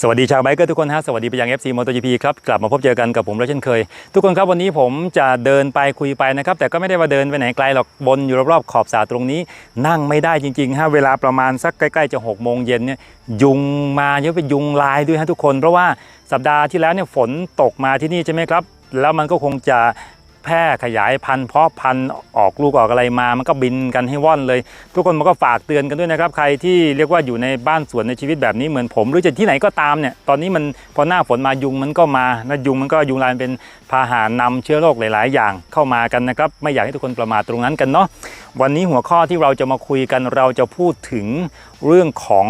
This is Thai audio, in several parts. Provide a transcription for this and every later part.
สวัสดีชาวไบเกอร์ทุกคนฮะสวัสดีไปยัง FC MotoGP ครับกลับมาพบเจอกันกับผมแล้วเช่นเคย ทุกคนครับวันนี้ผมจะเดินไปคุยไปนะครับแต่ก็ไม่ได้ว่าเดินไปไหนไกลหรอกบนอยู่รอบๆขอบสระตรงนี้ นั่งไม่ได้จริงๆฮะเวลาประมาณสักใกล้ๆจะ6กโมงเย็นเนี่ยยุงมาเยอะไปยุงลายด้วยฮะทุกคน เพราะว่าสัปดาห์ที่แล้วเนี่ยฝนตกมาที่นี่ใช่ไหมครับแล้วมันก็คงจะ แพร่ขยายพันธุ์เพาะพันธุ์ออกลูกออกอะไรมา มันก็บินกันให้ว่อนเลย ทุกคนมันก็ฝากเตือนกันด้วยนะครับ ใครที่เรียกว่าอยู่ในบ้านสวนในชีวิตแบบนี้เหมือนผม หรือจะที่ไหนก็ตามเนี่ยตอนนี้มันพอหน้าฝนมายุงมันก็มาแล้วยุงมันก็ยุงลายเป็นพาหะนำเชื้อโรคหลาย ๆ อย่างเข้ามากันนะครับไม่อยากให้ทุกคนประมาทตรงนั้นกันเนาะวันนี้หัวข้อที่เราจะมาคุยกันเราจะพูดถึงเรื่องของ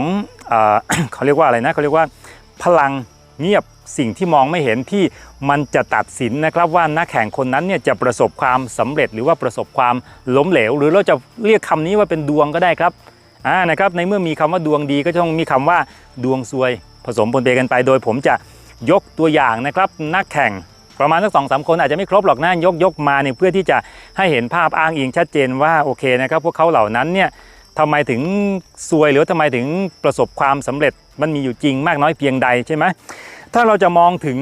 เอเขาเรียกว่าอะไรนะเขาเรียกว่าพลัง เงียบสิ่งที่มองไม่เห็นที่มันจะตัดสินนะครับว่านักแข่งคนนั้นเนี่ยจะประสบความสำเร็จหรือว่าประสบความล้มเหลว หรือเราจะเรียกคำนี้ว่าเป็นดวงก็ได้ครับอ่านะครับในเมื่อมีคำว่าดวงดีก็ต้องมีคำว่าดวงซวยผสมปนเปกันไป โดยผมจะยกตัวอย่างนะครับนักแข่งประมาณสักสองสามคนอาจจะไม่ครบหรอกนะยกยกมาเนี่ยเพื่อที่จะให้เห็นภาพอ้างอิงชัดเจนว่าโอเคนะครับพวกเขาเหล่านั้นเนี่ยทำไมถึงซวยหรือว่าทำไมถึงประสบความสำเร็จมันมีอยู่จริงมากน้อยเพียงใดใช่ไหม ถ้าเราจะมองถึง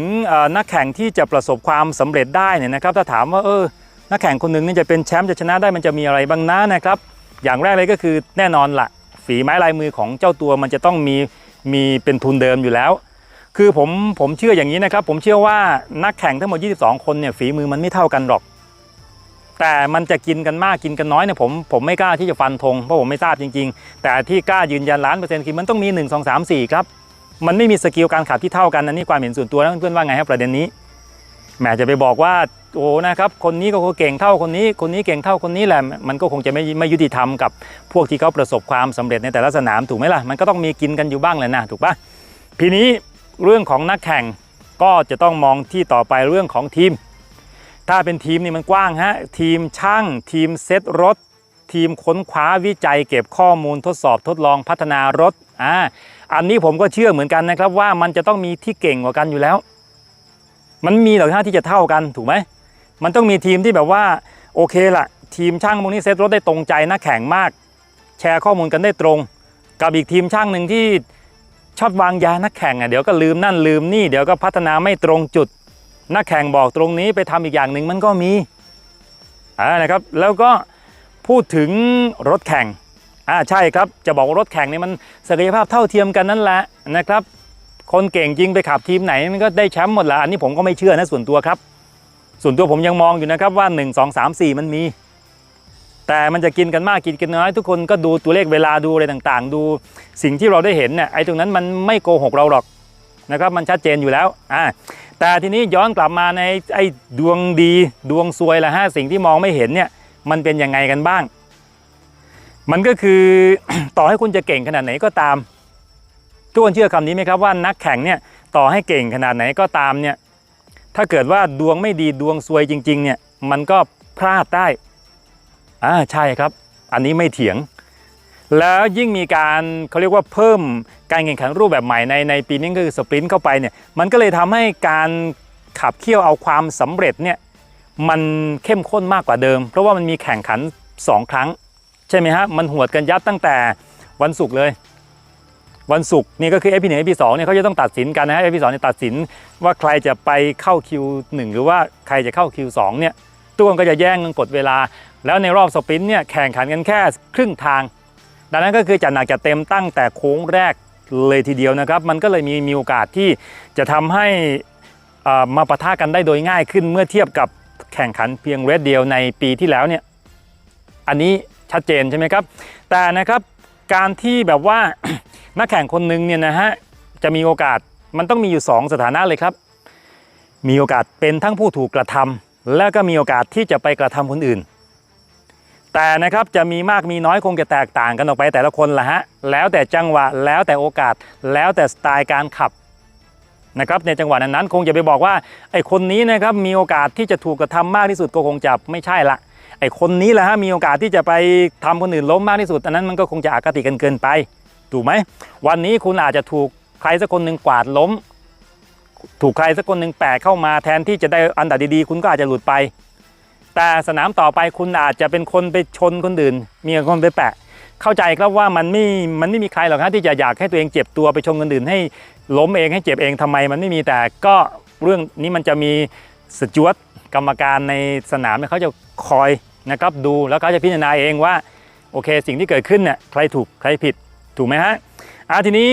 นักแข่งที่จะประสบความสำเร็จได้เนี่ยนะครับ ถ้าถามว่าเออนักแข่งคนหนึ่งนี่จะเป็นแชมป์จะชนะได้มันจะมีอะไรบ้างนะนะครับ อย่างแรกเลยก็คือแน่นอนละฝีไม้ลายมือของเจ้าตัวมันจะต้องมีมีเป็นทุนเดิมอยู่แล้ว คือผมผมเชื่ออย่างนี้นะครับ ผมเชื่อว่านักแข่งทั้งหมด 22 คนเนี่ยฝีมือมันไม่เท่ากันหรอก แต่มันจะกินกันมากกินกันน้อยเนี่ยผมผมไม่กล้าที่จะฟันธงเพราะผมไม่ทราบจริง ๆ แต่ที่กล้ายืนยันล้านเปอร์เซ็นต์คือมันต้องมี 1 2 3 4 ครับ มันไม่มีสกิลการขับที่เท่ากันนะนี่ความเห็นส่วนตัวนะเพื่อนๆว่าไงครับประเด็นนี้แหมจะไปบอกว่าโอ้นะครับคนนี้ก็เก่งเท่าคนนี้ คนนี้เก่งเท่าคนนี้แหละมันก็คงจะไม่ไม่ยุติธรรมกับพวกที่เขาประสบความสำเร็จในแต่ละสนามถูกไหมล่ะมันก็ต้องมีกินกันอยู่บ้างแหละนะถูกปะทีนี้เรื่องของนักแข่งก็จะต้องมองที่ต่อไปเรื่องของทีม ถ้าเป็นทีมนี่มันกว้างฮะทีมช่าง ทีมเซตรถ ทีมค้นคว้าวิจัยเก็บข้อมูลทดสอบทดลองพัฒนารถอ่า อันนี้ผมก็เชื่อเหมือนกันนะครับว่ามันจะต้องมีที่เก่งกว่ากันอยู่แล้ว มันมีหรอกฮะที่จะเท่ากันถูกไหมมันต้องมีทีมที่แบบว่าโอเคละทีมช่างพวกนี้เซตรถได้ตรงใจนักแข่งมาก แชร์ข้อมูลกันได้ตรง กับอีกทีมช่างหนึ่งที่ชอบวางยานักแข่งอะเดี๋ยวก็ลืมนั่นลืมนี่เดี๋ยวก็พัฒนาไม่ตรงจุด นักแข่งบอกตรงนี้ไปทำอีกอย่างหนึ่งมันก็มีอ่านะครับแล้วก็พูดถึงรถแข่ง อ่าใช่ครับจะบอกว่ารถแข่งนี่มันศักยภาพเท่าเทียมกันนั่นแหละนะครับ คนเก่งจริงไปขับทีมไหนมันก็ได้แชมป์หมดละอันนี้ผมก็ไม่เชื่อนะส่วนตัวครับ ส่วนตัวผมยังมองอยู่นะครับว่า 1 2 3 4 มันมี แต่มันจะกินกันมากกินกันน้อย ทุกคนก็ดูตัวเลขเวลาดูอะไรต่างๆ ดูสิ่งที่เราได้เห็นเนี่ยไอ้ตรงนั้นมันไม่โกหกเราหรอกนะครับมันชัดเจนอยู่แล้วอ่าแต่ทีนี้ย้อนกลับมาในไอ้ดวงดีดวงซวยละฮะสิ่งที่มองไม่เห็นเนี่ยมันเป็นยังไงกันบ้าง มันก็คือต่อให้คุณจะเก่งขนาดไหนก็ตาม ทุกคนเชื่อคำนี้ไหมครับว่านักแข่งเนี่ยต่อให้เก่งขนาดไหนก็ตามเนี่ยถ้าเกิดว่าดวงไม่ดีดวงซวยจริง ๆ เนี่ยมันก็พลาดได้อ่าใช่ครับ อันนี้ไม่เถียง แล้วยิ่งมีการเขาเรียกว่าเพิ่มการแข่งขันรูปแบบใหม่ในในปีนี้ก็คือสปรินต์เข้าไปเนี่ยมันก็เลยทำให้การขับเคี่ยวเอาความสำเร็จเนี่ยมันเข้มข้นมากกว่าเดิม เพราะว่ามันมีแข่งขัน 2 ครั้ง ใช่ไหมฮะมันหวดกันยับตั้งแต่วันศุกร์เลย วันศุกร์นี่ก็คือเอพีหนึ่งเอพีสองเนี่ยเขาจะต้องตัดสินกันนะฮะเอพีสองเนี่ยตัดสินว่าใครจะไปเข้าคิวหนึ่งหรือว่าใครจะเข้าคิวสองเนี่ยทุกคนก็จะแย่งกันกดเวลา แล้วในรอบสปรินต์เนี่ยแข่งขันกันแค่ครึ่งทาง ดังนั้นก็คือจัดหนักจัดเต็มตั้งแต่โค้งแรกเลยทีเดียวนะครับ มันก็เลยมีมีโอกาสที่จะทำให้อ่อมาปะทะกันได้โดยง่ายขึ้นเมื่อเทียบกับแข่งขันเพียงเรดเดียวในปีที่แล้วเนี่ย อันนี้ ชัดเจนใช่ไหมครับ แต่นะครับการที่แบบว่านักแข่งคนหนึ่งเนี่ยนะฮะจะมีโอกาสมันต้องมีอยู่ 2 สถานะเลยครับ มีโอกาสเป็นทั้งผู้ถูกกระทำและก็มีโอกาสที่จะไปกระทำคนอื่น แต่นะครับจะมีมากมีน้อยคงจะแตกต่างกันออกไปแต่ละคนละฮะแล้วแต่จังหวะแล้วแต่โอกาสแล้วแต่สไตล์การขับนะครับในจังหวะนั้นๆคงจะไปบอกว่าไอ้คนนี้นะครับมีโอกาสที่จะถูกกระทำมากที่สุดก็คงจะไม่ใช่ละ ไอ้คนนี้แหละฮะมีโอกาสที่จะไปทำคนอื่นล้มมากที่สุดอันนั้นมันก็คงจะอคติกันเกินไป ถูกไหม วันนี้คุณอาจจะถูกใครสักคนหนึ่งกวาดล้ม ถูกใครสักคนหนึ่งแปะเข้ามาแทนที่จะได้อันดับดีๆ คุณก็อาจจะหลุดไป แต่สนามต่อไปคุณอาจจะเป็นคนไปชนคนอื่น มีคนไปแปะ เข้าใจครับว่ามันไม่ มันไม่มีใครหรอกฮะที่จะอยากให้ตัวเองเจ็บตัวไปชนคนอื่น ให้ล้มเองให้เจ็บเองทำไม มันไม่มีแต่ก็เรื่องนี้มันจะมีสจวตกรรมการในสนามเนี่ยเขาจะคอย นะครับดูแล้วเขาจะพิจารณาเองว่าโอเค สิ่งที่เกิดขึ้นเนี่ยใครถูกใครผิดถูกไหมฮะอะทีนี้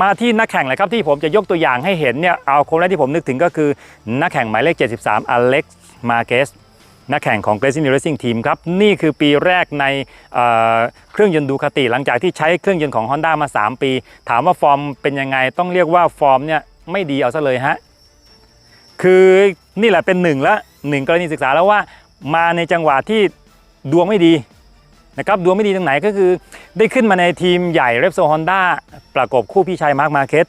มาที่นักแข่งเลยครับที่ผมจะยกตัวอย่างให้เห็นเนี่ยเอาคนแรกที่ผมนึกถึงก็คือนักแข่งหมายเลข 73อเล็กซ์มาเกสนักแข่งของ g r a c i n g Racing Team ครับ นี่คือปีแรกในเเครื่องยนต์ดูคาติหลังจากที่ใช้เครื่องยนต์ของ Honda มา 3 ปี ถามว่าฟอร์มเป็นยังไงต้องเรียกว่าฟอร์มเนี่ยไม่ดีเอาซะเลยฮะ คือนี่แหละเป็นหนึ่งละหนึ่งกรณีศึกษาแล้วว่า มาในจังหวะที่ดวงไม่ดีนะครับดวงไม่ดีตรงไหนก็คือ ได้ขึ้นมาในทีมใหญ่ r e p s o Honda ประกบคู่พี่ชายมาร์คมาเคส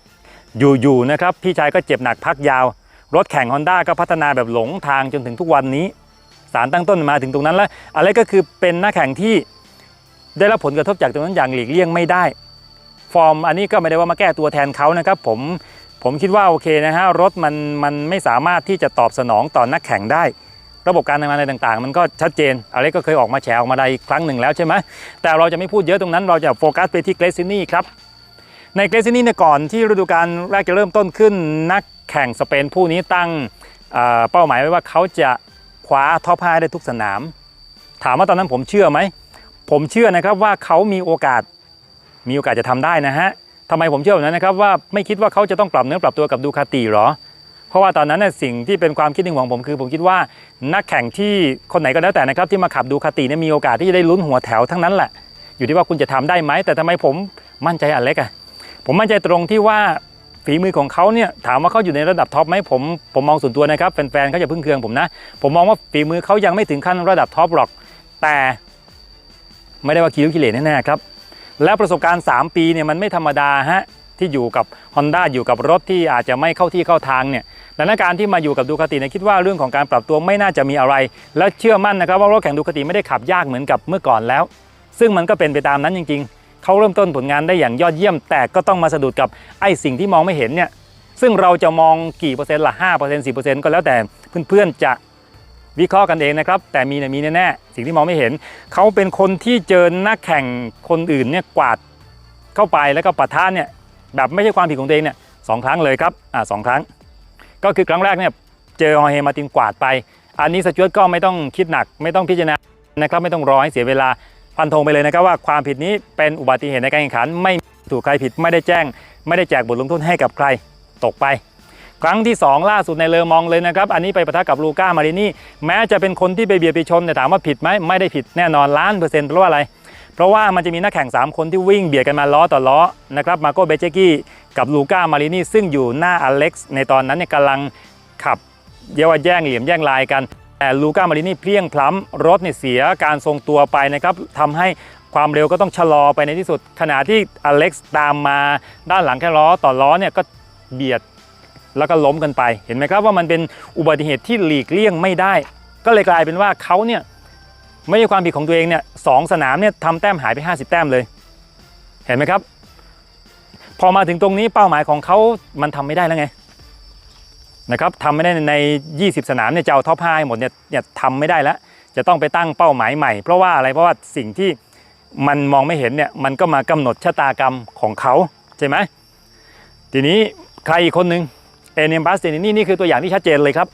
อยู่ๆนะครับพี่ชายก็เจ็บหนักพักยาว รถแข่ง Honda ก็พัฒนาแบบหลงทางจนถึงทุกวันนี้ สารตั้งต้นมาถึงตรงนั้นแล้ว อะไรก็คือเป็นนักแข่งที่ได้รับผลกระทบจากตรงนั้นอย่างหลีกเลี่ยงไม่ได้ ฟอร์มอันนี้ก็ไม่ได้ว่ามาแก้ตัวแทนเขานะครับผมผมคิดว่าโอเคนะฮะรถมันมันไม่สามารถที่จะตอบสนองต่อนนักแข่งได้ ระบบการทำงานอะไรต่างๆ มันก็ชัดเจนอะไรก็เคยออกมาแฉออกมาได้ครั้งหนึ่งแล้วใช่ไหมแต่เราจะไม่พูดเยอะตรงนั้นเราจะโฟกัสไปที่เกรซินี่ครับในเกรซินี่เนี่ยก่อนที่ฤดูกาลแรกจะเริ่มต้นขึ้นนักแข่งสเปนผู้นี้ตั้งเเป้าหมายไว้ว่าเขาจะคว้าท็อป5ได้ทุกสนาม ถามว่าตอนนั้นผมเชื่อไหมผมเชื่อนะครับว่าเขามีโอกาสมีโอกาสจะทำได้นะฮะทำไมผมเชื่อแบบนั้นนะครับว่าไม่คิดว่าเขาจะต้องปรับเนื้อปรับตัวกับดูคาติหรอ เพราะว่าตอนนั้นน่ะสิ่งที่เป็นความคิดหนึ่งของผมคือ ผมคิดว่านักแข่งที่คนไหนก็แล้วแต่นะครับที่มาขับดูคาติเนี่ยมีโอกาสที่จะได้ลุ้นหัวแถวทั้งนั้นแหละ อยู่ที่ว่าคุณจะทำได้ไหมแต่ทำไมผมมั่นใจอเล็กอะผมมั่นใจตรงที่ว่าฝีมือของเขาเนี่ยถามว่าเขาอยู่ในระดับท็อปไหมผมผมมองส่วนตัวนะครับแฟนๆเขาจะพึ่งเคืองผมนะ ผมมองว่าฝีมือเขายังไม่ถึงขั้นระดับท็อปหรอก แต่ไม่ได้ว่าคิ้วกิเลสแน่ๆครับแล้วประสบการณ์ 3 ปีเนี่ยมันไม่ธรรมดาฮะที่อยู่กับ Honda อยู่กับรถที่อาจจะไม่เข้าที่เข้าทางเนี่ย ดังนั้นการที่มาอยู่กับดูคาติเนี่ยคิดว่าเรื่องของการปรับตัวไม่น่าจะมีอะไร และเชื่อมั่นนะครับว่ารถแข่งดูคาติไม่ได้ขับยากเหมือนกับเมื่อก่อนแล้ว ซึ่งมันก็เป็นไปตามนั้นจริง ๆ เขาเริ่มต้นผลงานได้อย่างยอดเยี่ยม แต่ก็ต้องมาสะดุดกับไอ้สิ่งที่มองไม่เห็นเนี่ยซึ่งเราจะมองกี่เปอร์เซ็นต์ละ5% 10%ก็แล้วแต่เพื่อนๆจะวิเคราะห์กันเองนะครับ แต่มีเนี่ยมีแน่ๆสิ่งที่มองไม่เห็น เขาเป็นคนที่เจอนักแข่งคนอื่นเนี่ยกวาดเข้าไปแล้วก็ปะทะเนี่ยแบบไม่ใช่ความผิดของตัวเองเนี่ยสองครั้งเลยครับอ่าสองครั้ง ก็คือครั้งแรกเนี่ยเจอฮอเฮมาตินกวาดไป อันนี้สจวตก็ไม่ต้องคิดหนัก ไม่ต้องพิจารณานะครับไม่ต้องรอให้เสียเวลาฟันธงไปเลยนะครับว่าความผิดนี้เป็นอุบัติเหตุในการแข่งขัน ไม่ถูกใครผิดไม่ได้แจ้ง ไม่ได้แจกบทลงโทษให้กับใครตกไป ครั้งที่ 2 ล่าสุดในเลอมองเลยนะครับ อันนี้ไปประทะกับลูก้ามารินี่แม้จะเป็นคนที่ไปเบียดไปชนแต่ถามว่าผิดไหมไม่ได้ผิดแน่นอนล้านเปอร์เซ็นต์เพราะว่าอะไร เพราะว่ามันจะมีนักแข่ง 3 คนที่วิ่งเบียดกันมาล้อต่อล้อนะครับมาโกเบเจกี้กับลูก้ามารินี่ซึ่งอยู่หน้าอเล็กซ์ในตอนนั้นเนี่ยกำลังขับเยกว่าแย่งเหลี่ยมแย่งลายกันแต่ลูก้ามารินี่เพลียงพล้ำรถเนี่ยเสียการทรงตัวไปนะครับทำให้ความเร็วก็ต้องชะลอไปในที่สุด ขณะที่อเล็กซ์ตามมาด้านหลังแค่ล้อต่อล้อเนี่ยก็เบียดแล้วก็ล้มกันไป เห็นไหมครับว่ามันเป็นอุบัติเหตุที่หลีกเลี่ยงไม่ได้ ก็เลยกลายเป็นว่าเขาเนี่ย ไม่ใช่ความผิดของตัวเองเนี่ยสองสนามเนี่ยทำแต้มหายไป 50 แต้มเลย เห็นไหมครับ พอมาถึงตรงนี้เป้าหมายของเขามันทำไม่ได้แล้วไงนะครับทำไม่ได้ใน 20 สนามเนี่ยจะเอาท็อปห้หมดเนี่ยเนี่ยทำไม่ได้แล้ว จะต้องไปตั้งเป้าหมายใหม่ เพราะว่าอะไรเพราะว่าสิ่งที่มันมองไม่เห็นเนี่ยมันก็มากำหนดชะตากรรมของเขาใช่ไหมทีนี้ใครอีกคนหนึ่งเอเนมบาสเตนนี่นี่คือตัวอย่างที่ชัดเจนเลยครับ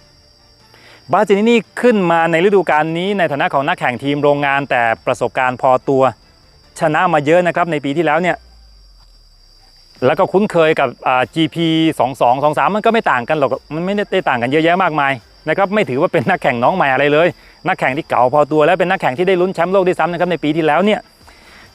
บาสเนินี่ขึ้นมาในฤดูกาลนี้ในฐานะของนักแข่งทีมโรงงานแต่ประสบการณ์พอตัว ชนะมาเยอะนะครับในปีที่แล้วเนี่ยแล้วก็คุ้นเคยกับ GP 22 23 มันก็ไม่ต่างกันหรอกมันไม่ได้ต่างกันเยอะแยะมากมายนะครับไม่ถือว่าเป็นนักแข่งน้องใหม่อะไรเลย นักแข่งที่เก่าพอตัว และเป็นนักแข่งที่ได้ลุ้นแชมป์โลกด้วยซ้ำนะครับในปีที่แล้วเนี่ย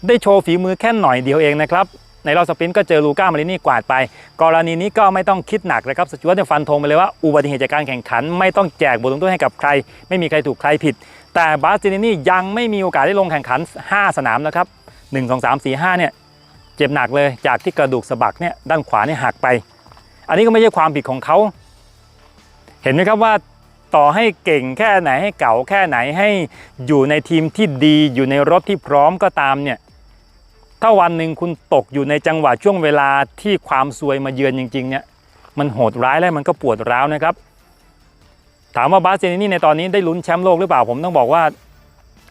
ได้โชว์ฝีมือแค่หน่อยเดียวเองนะครับ ในรอบสปรินต์ก็เจอลูก้ามารินี่กวาดไป กรณีนี้ก็ไม่ต้องคิดหนักนะครับสจวตจะฟันธงไปเลยว่าอุบัติเหตุจากการแข่งขัน ไม่ต้องแจกบทลงโทษให้กับใคร ไม่มีใครถูกใครผิด แต่บาสตินินี่ยังไม่มีโอกาสได้ลงแข่งขัน 5 สนามนะครับ1 2 3 4 5เนี่ยเจ็บหนักเลยจากที่กระดูกสะบักเนี่ยด้านขวาเนี่ยหักไป อันนี้ก็ไม่ใช่ความผิดของเขา เห็นไหมครับว่าต่อให้เก่งแค่ไหนให้เก่าแค่ไหนให้อยู่ในทีมที่ดีอยู่ในรถที่พร้อมก็ตามเนี่ย ถ้าวันหนึ่งคุณตกอยู่ในจังหวะช่วงเวลาที่ความซวยมาเยือนจริง ๆ เนี่ย มันโหดร้ายและมันก็ปวดร้าวนะครับ ถามว่าบาสเซนนี่ในตอนนี้ได้ลุ้นแชมป์โลกหรือเปล่าผมต้องบอกว่า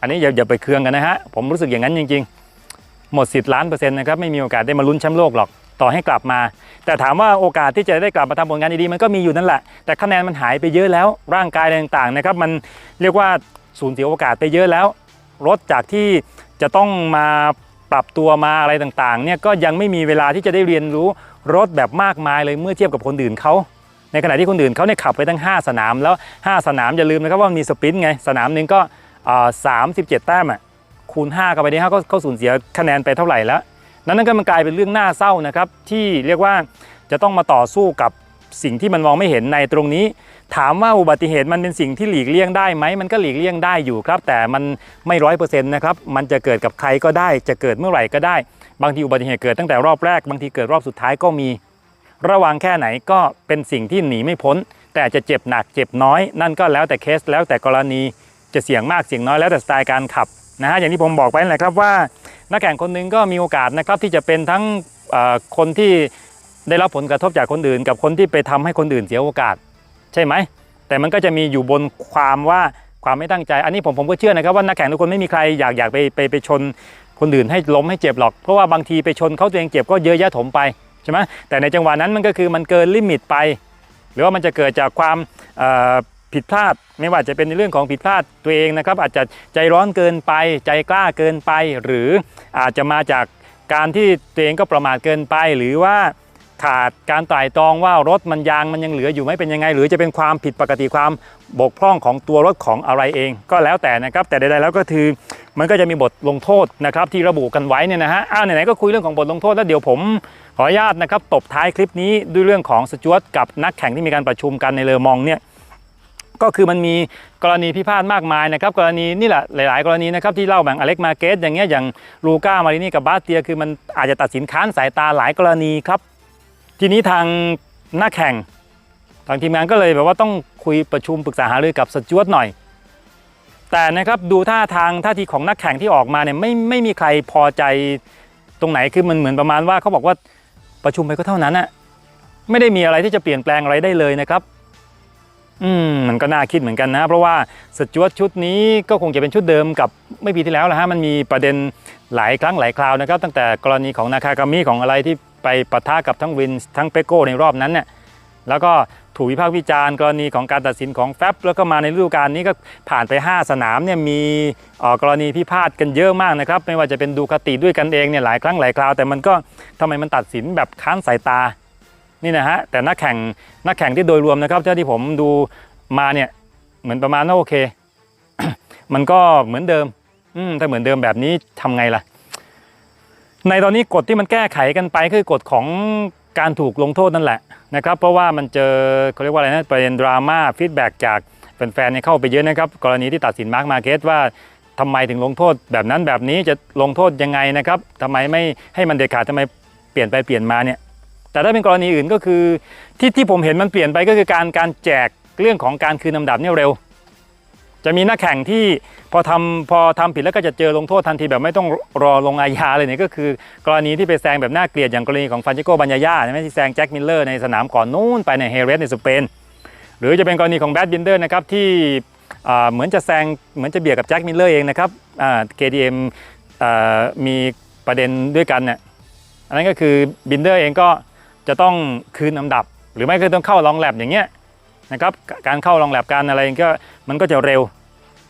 อันนี้อย่าอย่าไปเคืองกันนะฮะผมรู้สึกอย่างนั้นจริงหมดสิทธิ์ล้านเปอร์เซ็นต์นะครับไม่มีโอกาสได้มาลุ้นแชมป์โลกหรอกต่อให้กลับมา แต่ถามว่าโอกาสที่จะได้กลับมาทำผลงานดีๆมันก็มีอยู่นั่นแหละ แต่คะแนนมันหายไปเยอะแล้ว ร่างกายต่างๆนะครับ มันเรียกว่าสูญเสียโอกาสไปเยอะแล้ว รถจากที่จะต้องมา ปรับตัวมาอะไรต่างๆเนี่ยก็ยังไม่มีเวลาที่จะได้เรียนรู้รถแบบมากมายเลยเมื่อเทียบกับคนอื่นเขาในขณะที่คนอื่นเขาเนี่ยขับไปตั้ง 5 สนามแล้ว 5 สนามอย่าลืมนะครับว่ามันมีสปรินต์ไงสนามหนึ่งก็สามสิบเจ็ดแต้มอะคูณ5กันไปนี่ฮะก็ก็สูญเสียคะแนนไปเท่าไหร่แล้ว นั้นนั่นก็มันกลายเป็นเรื่องน่าเศร้านะครับที่เรียกว่าจะต้องมาต่อสู้กับ สิ่งที่มันมองไม่เห็นในตรงนี้ ถามว่าอุบัติเหตุมันเป็นสิ่งที่หลีกเลี่ยงได้ไหมมันก็หลีกเลี่ยงได้อยู่ครับ แต่มันไม่ร้อยเปอร์เซ็นต์นะครับมันจะเกิดกับใครก็ได้ จะเกิดเมื่อไหร่ก็ได้ บางทีอุบัติเหตุเกิดตั้งแต่รอบแรกบางทีเกิดรอบสุดท้ายก็มี ระวังแค่ไหนก็เป็นสิ่งที่หนีไม่พ้น แต่จะเจ็บหนักเจ็บน้อย นั่นก็แล้วแต่เคสแล้วแต่กรณีจะเสี่ยงมากเสี่ยงน้อยแล้วแต่สไตล์การขับนะฮะอย่างที่ผมบอกไปนั่นแหละครับว่า นักแข่งคนหนึงก็มีโอกาสนะครับที่จะเป็นทั้งคนที่ ได้รับผลกระทบจากคนอื่น กับคนที่ไปทำให้คนอื่นเสียโอกาส ใช่ไหม แต่มันก็จะมีอยู่บนความว่าความไม่ตั้งใจ อันนี้ผมผมก็เชื่อนะครับว่านักแข่งทุกคนไม่มีใครอยากอยากไปไปไปชนคนอื่นให้ล้มให้เจ็บหรอกเพราะว่าบางทีไปชนเขาตัวเองเจ็บก็เยอะแยะถมไปใช่ไหมแต่ในจังหวะนั้นมันก็คือมันเกินลิมิตไป หรือว่ามันจะเกิดจากความผิดพลาด ไม่ว่าจะเป็นในเรื่องของผิดพลาดตัวเองนะครับ อาจจะใจร้อนเกินไป ใจกล้าเกินไป หรืออาจจะมาจากการที่ตัวเองก็ประมาทเกินไป หรือว่า ขาดการไตร่ตรองว่ารถมันยางมันยังเหลืออยู่ไหม่เป็นยังไง หรือจะเป็นความผิดปกติความบกพร่องของตัวรถของอะไรเอง ก็แล้วแต่นะครับ แต่ใดๆแล้วก็คือมันก็จะมีบทลงโทษนะครับที่ระบุกันไว้เนี่ยนะฮะอ้าวไหนๆก็คุยเรื่องของบทลงโทษแล้วเดี๋ยวผมขออนุญาตนะครับตบท้ายคลิปนี้ด้วยเรื่องของสจวตกับนักแข่งที่มีการประชุมกันในเลอมองเนี่ยก็คือมันมีกรณีพิพาทมากมายนะครับกรณีนี่แหละหลาย ๆ กรณีนะครับที่เล่าแบ่งอเล็กมาเกสอย่างเงี้ยอย่างลูก้ามารินี่กับบาสเตียคือมันอาจจะตัดสินค้านสายตาหลายกรณีครับ ทีนี้ทางนักแข่งทางทีมงานก็เลยแบบว่าต้องคุยประชุมปรึกษาหารือกับสจวตหน่อย แต่นะครับดูท่าทางท่าทีของนักแข่งที่ออกมาเนี่ยไม่ไม่มีใครพอใจตรงไหนคือมันเหมือนประมาณว่าเขาบอกว่าประชุมไปก็เท่านั้นน่ะไม่ได้มีอะไรที่จะเปลี่ยนแปลงอะไรได้เลยนะครับอืมมันก็น่าคิดเหมือนกันนะ เพราะว่าสจวตชุดนี้ก็คงจะเป็นชุดเดิมกับไม่ปีที่แล้วแหละฮะมันมีประเด็นหลายครั้งหลายคราวนะครับ ตั้งแต่กรณีของนาคากามิของอะไรที่ ไปปะทะกับทั้งวินทั้งเปโก้ในรอบนั้นเนี่ยแล้วก็ถูกวิพากษ์วิจารณ์กรณีของการตัดสินของแฟบแล้วก็มาในฤดูกาลนี้ก็ผ่านไป 5 สนามเนี่ยมีออกรณีพิพาทกันเยอะมากนะครับ ไม่ว่าจะเป็นดูคติด้วยกันเองเนี่ยหลายครั้งหลายคราว แต่มันก็ทำไมมันตัดสินแบบค้านสายตานี่นะฮะแต่นักแข่งนักแข่งที่โดยรวมนะครับเท่าที่ผมดูมาเนี่ยเหมือนประมาณว่าโอเค มันก็เหมือนเดิม อืมถ้าเหมือนเดิมแบบนี้ทำไงล่ะ ในตอนนี้กฎที่มันแก้ไขกันไปคือกฎของการถูกลงโทษนั่นแหละนะครับ เพราะว่ามันเจอเขาเรียกว่าอะไรนะประเด็นดราม่าฟีดแบ็กจากแฟนๆเนี่ยเข้าไปเยอะนะครับ กรณีที่ตัดสินมาร์กมาเก็ตว่าทำไมถึงลงโทษแบบนั้นแบบนี้จะลงโทษยังไงนะครับทำไมไม่ให้มันเด็ดขาดทำไมเปลี่ยนไปเปลี่ยนมาเนี่ยแต่ถ้าเป็นกรณีอื่นก็คือที่ที่ผมเห็นมันเปลี่ยนไปก็คือการการแจกเรื่องของการคืนลำดับเนี่ยเร็ว จะมีนักแข่งที่พอทำพอทำผิดแล้วก็จะเจอลงโทษทันทีแบบไม่ต้องรอลงอาญาเลยเนี่ยก็คือ กรณีที่ไปแซงแบบน่าเกลียดอย่างกรณีของฟันเจโกบัญญาย่าใช่ไหมที่แซงแจ็คมิลเลอร์ในสนามก่อนนู้นไปในเฮเรสในสเปนหรือจะเป็นกรณีของแบดบินเดอร์นะครับที่เหมือนจะแซงเหมือนจะเบียดกับแจ็คมิลเลอร์เองนะครับ KTM อ่ามีประเด็นด้วยกันเนี่ยอันนั้นก็คือบินเดอร์เองก็จะต้องคืนลำดับ หรือไม่ก็ต้องเข้าลองแลบอย่างเงี้ย นะครับการเข้าลองแลบการอะไรก็มันก็จะเร็ว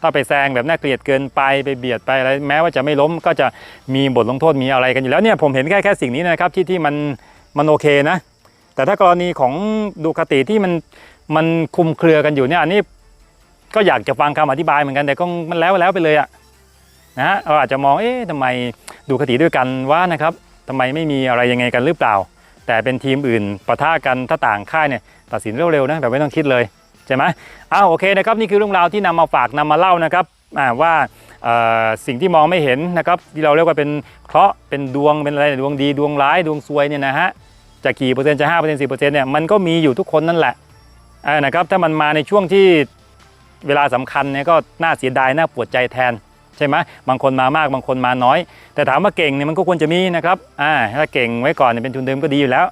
ถ้าไปแซงแบบน่าเกลียดเกินไปไปเบียดไปอะไรแม้ว่าจะไม่ล้มก็จะมีบทลงโทษมีอะไรกันอยู่แล้วเนี่ยผมเห็นแค่แค่สิ่งนี้นะครับที่ที่มันมันโอเคนะ แต่ถ้ากรณีของดูคติที่มันมันคุมเครือกันอยู่เนี่ยอันนี้ก็อยากจะฟังคำอธิบายเหมือนกันแต่ก็มันแล้วแล้วไปเลยอะนะฮะเราอาจจะมองเอ๊ะทำไมดูคติด้วยกันว่านะครับทำไมไม่มีอะไรยังไงกันหรือเปล่า แต่เป็นทีมอื่นปะทะกันถ้าต่างค่ายเนี่ย ตัดสินเร็วๆนะแบบไม่ต้องคิดเลยใช่ไหมอ้าวโอเคนะครับนี่คือเรื่องราวที่นำมาฝากนำมาเล่านะครับว่าสิ่งที่มองไม่เห็นนะครับที่เราเรียกว่าเป็นเคราะห์เป็นดวงเป็นอะไรดวงดีดวงร้ายดวงซวยเนี่ยนะฮะจะกี่เปอร์เซ็นต์จะห้าเปอร์เซ็นต์สิบเปอร์เซ็นต์เนี่ยมันก็มีอยู่ทุกคนนั่นแหละนะครับถ้ามันมาในช่วงที่เวลาสำคัญเนี่ยก็น่าเสียดายน่าปวดใจแทนใช่ไหมบางคนมามากบางคนมาน้อย แต่ถามว่าเก่งเนี่ยมันก็ควรจะมีนะครับอ่าถ้าเก่งไว้ก่อนเนี่ยเป็นทุนเดิมก็ดีอยู่แล้ว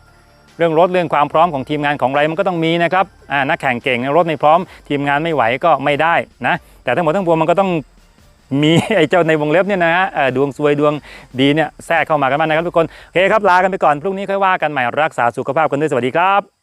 เรื่องรถเรื่องความพร้อมของทีมงานของไรมันก็ต้องมีนะครับนักแข่งเก่งรถไม่พร้อม ทีมงานไม่ไหวก็ไม่ได้นะแต่ทั้งหมดทั้งปวงมันก็ต้องมีไอ้เจ้าในวงเล็บเนี่ยนะฮะดวงซวยดวงดีเนี่ยแทรกเข้ามากันบ้างนะครับทุกคนโอเคครับลากันไปก่อนพรุ่งนี้ค่อยว่ากันใหม่รักษาสุขภาพกันด้วยสวัสดีครับ